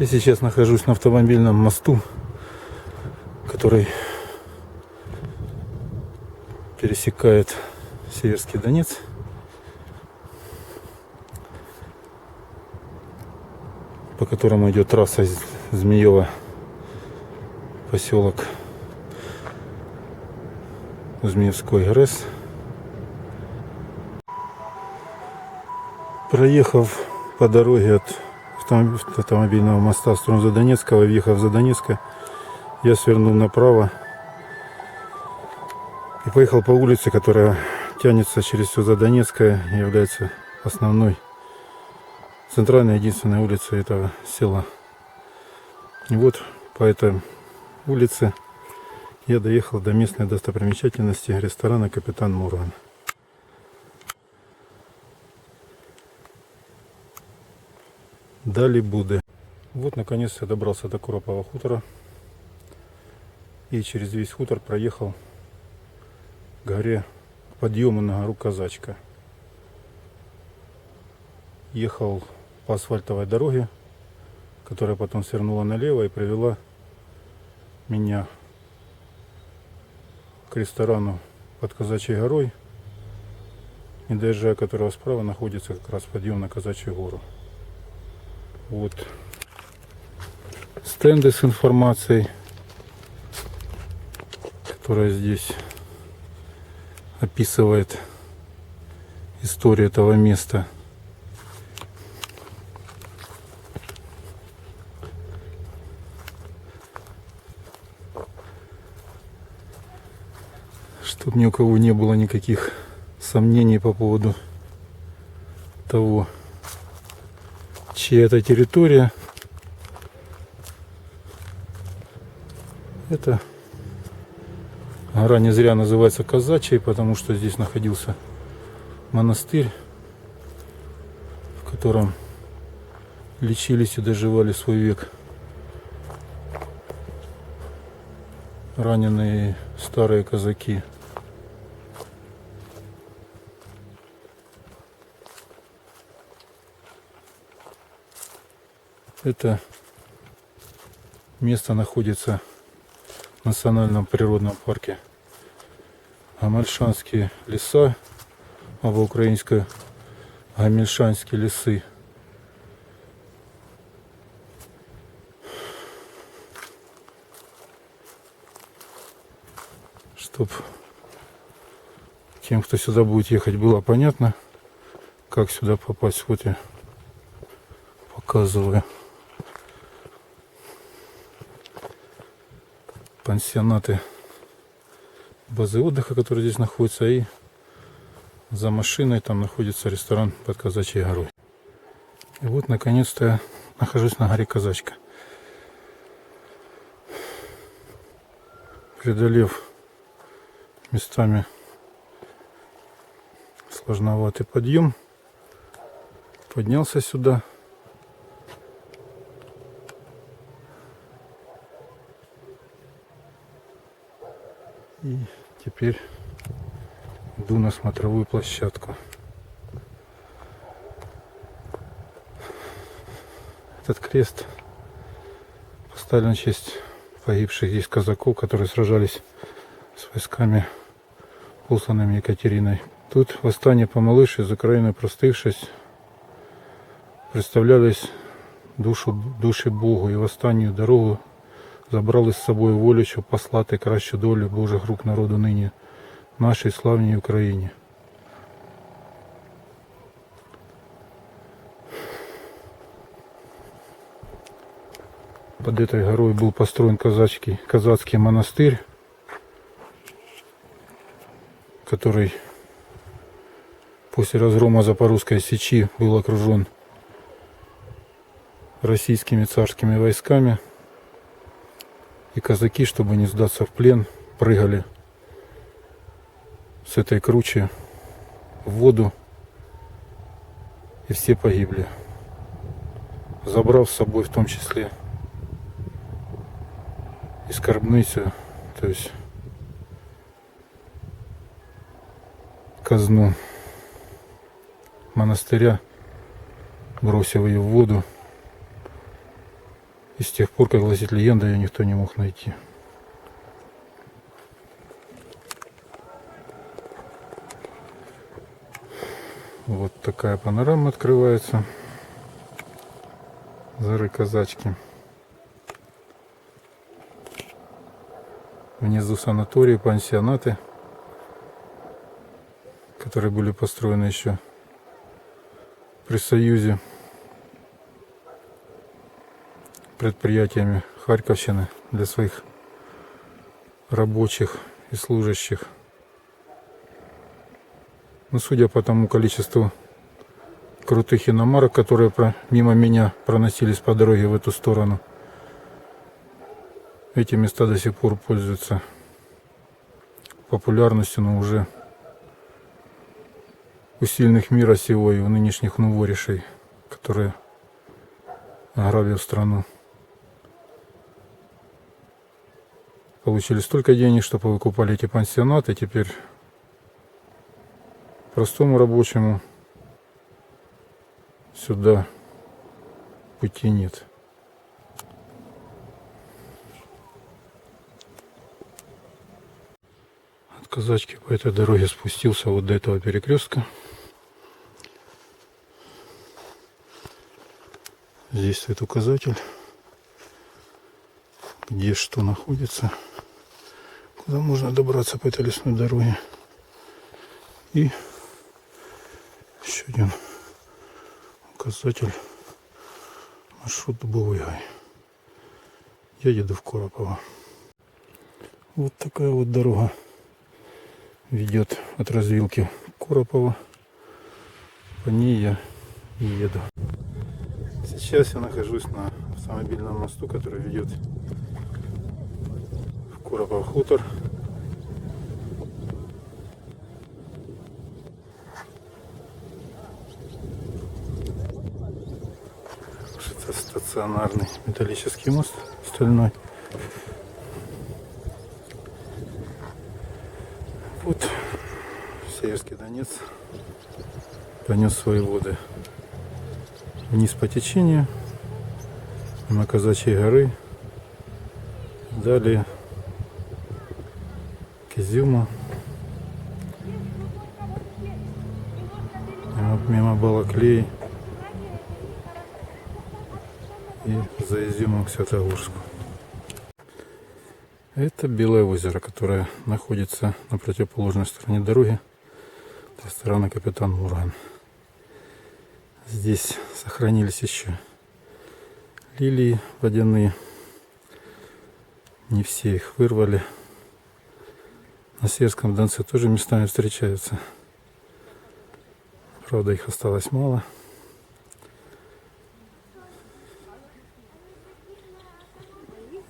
Я сейчас нахожусь на автомобильном мосту, который пересекает Северский Донец. по которому идет трасса из Змеева поселок Змеевской ГРЭС. Проехав по дороге от автомобильного моста в сторону Задонецкого, въехав за Донецка, я свернул направо и поехал по улице, которая тянется через все Задонецкое, является основной, центральной единственной улицей этого села. И вот по этой улице я доехал до местной достопримечательности ресторана «Капитан Мурман». Дали Буды. Вот наконец я добрался до Куропова хутора и через весь хутор проехал к горе к подъему на гору Казачка. Ехал по асфальтовой дороге, которая потом свернула налево и привела меня к ресторану под Казачьей горой, не доезжая которого справа находится как раз подъем на Казачью гору. Вот стенды с информацией, которая здесь описывает историю этого места. Чтобы ни у кого не было никаких сомнений по поводу того, чья это территория. Это гора не зря называется Казачьей, потому что здесь находился монастырь, в котором лечились и доживали свой век раненые старые казаки. Это место находится в национальном природном парке Гамальшанские леса, або украинское Гамельшанские лесы. Чтоб тем, кто сюда будет ехать, было понятно, как сюда попасть. Вот я показываю. Пансионаты базы отдыха, которые здесь находятся, и за машиной там находится ресторан под Казачьей горой. И вот наконец-то я нахожусь на горе Казачка. Преодолев местами сложноватый подъем, поднялся сюда. И теперь иду на смотровую площадку. Этот крест поставлен в честь погибших здесь казаков, которые сражались с войсками, посланными Екатериной. Тут восстание помалыш из Украины простившись, представлялись душу, душі Богу і в останню дорогу забрали з собою волю, щоб послати кращу долю Божих рук народу нині, нашій славній Україні. Под этой горой был построен казачский, казацкий монастырь, который после разгрома Запорожской сечи был окружен российскими царскими войсками. И казаки, чтобы не сдаться в плен, прыгали с этой кручи в воду. И все погибли. Забрав с собой в том числе и скарбницу, то есть казну монастыря, бросив ее в воду. И с тех пор, как гласит легенда, ее никто не мог найти. Вот такая панорама открывается. Зары казачки. Внизу санатории, пансионаты, которые были построены еще при Союзе предприятиями Харьковщины для своих рабочих и служащих. Но судя по тому количеству крутых иномарок, которые мимо меня проносились по дороге в эту сторону, эти места до сих пор пользуются популярностью, но уже у сильных мира сего и у нынешних новоришей, которые ограбив страну. Получили столько денег, что повыкупали эти пансионаты, теперь простому рабочему сюда пути нет. От казачки по этой дороге спустился вот до этого перекрестка. Здесь стоит указатель, где что находится, куда можно добраться по этой лесной дороге. И еще один указатель маршрут Дубовый гай. Я еду в Куропово. Вот такая вот дорога ведет от развилки Куропова. По ней я и еду. Сейчас я нахожусь на автомобильном мосту, который ведет в Куропов хутор. Это стационарный металлический мост стальной. Вот Северский Донец понес свои воды вниз по течению, на Казачьей горы, далее к Изюму, мимо, мимо Балаклеи и за Изюмом к Святогорску. Это Белое озеро, которое находится на противоположной стороне дороги ресторана Капитан Мурган. Здесь сохранились еще лилии водяные. Не все их вырвали. На Северском Донце тоже местами встречаются. Правда, их осталось мало.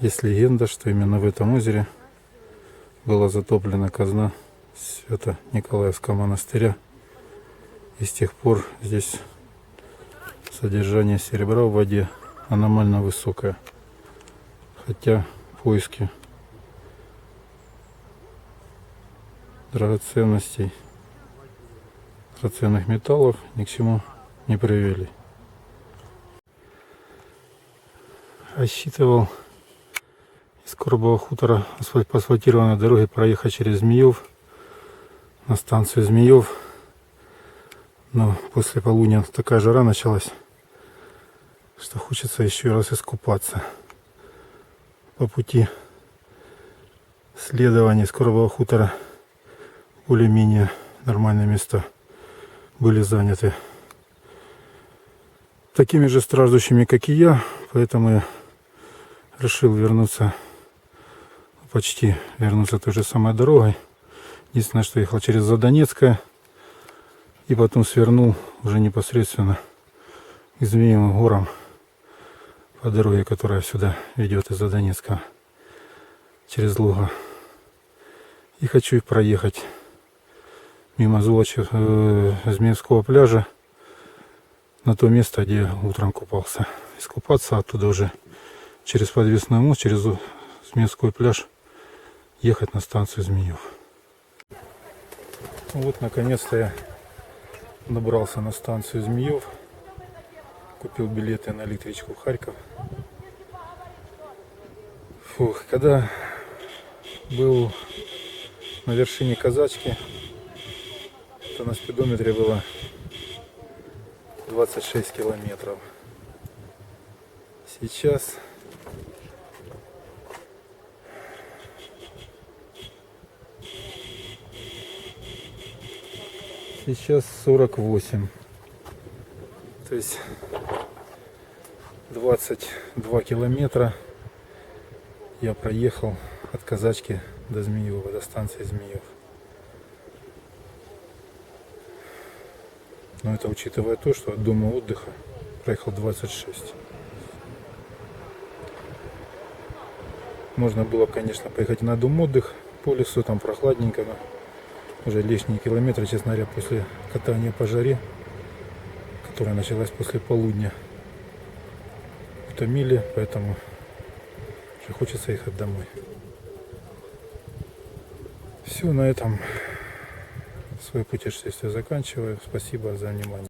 Есть легенда, что именно в этом озере была затоплена казна свято Николаевского монастыря. И с тех пор здесь содержание серебра в воде аномально высокое. Хотя поиски драгоценностей, драгоценных металлов ни к чему не привели. Рассчитывал из Коробового хутора по асфальтированной дороге проехать через Змеев на станцию Змеев. Но после полудня такая жара началась, что хочется еще раз искупаться. По пути следования с Коробового хутора более-менее нормальные места были заняты такими же страждущими, как и я, поэтому я решил вернуться, почти вернуться той же самой дорогой. Единственное, что ехал через Задонецкое и потом свернул уже непосредственно к Змеевым горам по дороге, которая сюда ведет из Задонецка через Луга. И хочу их проехать мимо Золочев, э, Змеевского пляжа на то место, где утром купался. Искупаться оттуда уже через подвесной мост, через Змеевской пляж ехать на станцию Змеев. Вот наконец-то я добрался на станцию Змеев. Купил билеты на электричку в Харьков. Фух, когда был на вершине казачки, то на спидометре было 26 километров. Сейчас сейчас 48. То есть 22 километра я проехал от казачки до Змеева, до станции Змеев. Но это учитывая то, что от дома отдыха проехал 26. Можно было, конечно, поехать на дом отдых по лесу, там прохладненько, но уже лишние километры, честно говоря, после катания по жаре, которая началась после полудня, утомили, поэтому уже хочется ехать домой. Все, на этом свое путешествие заканчиваю. Спасибо за внимание.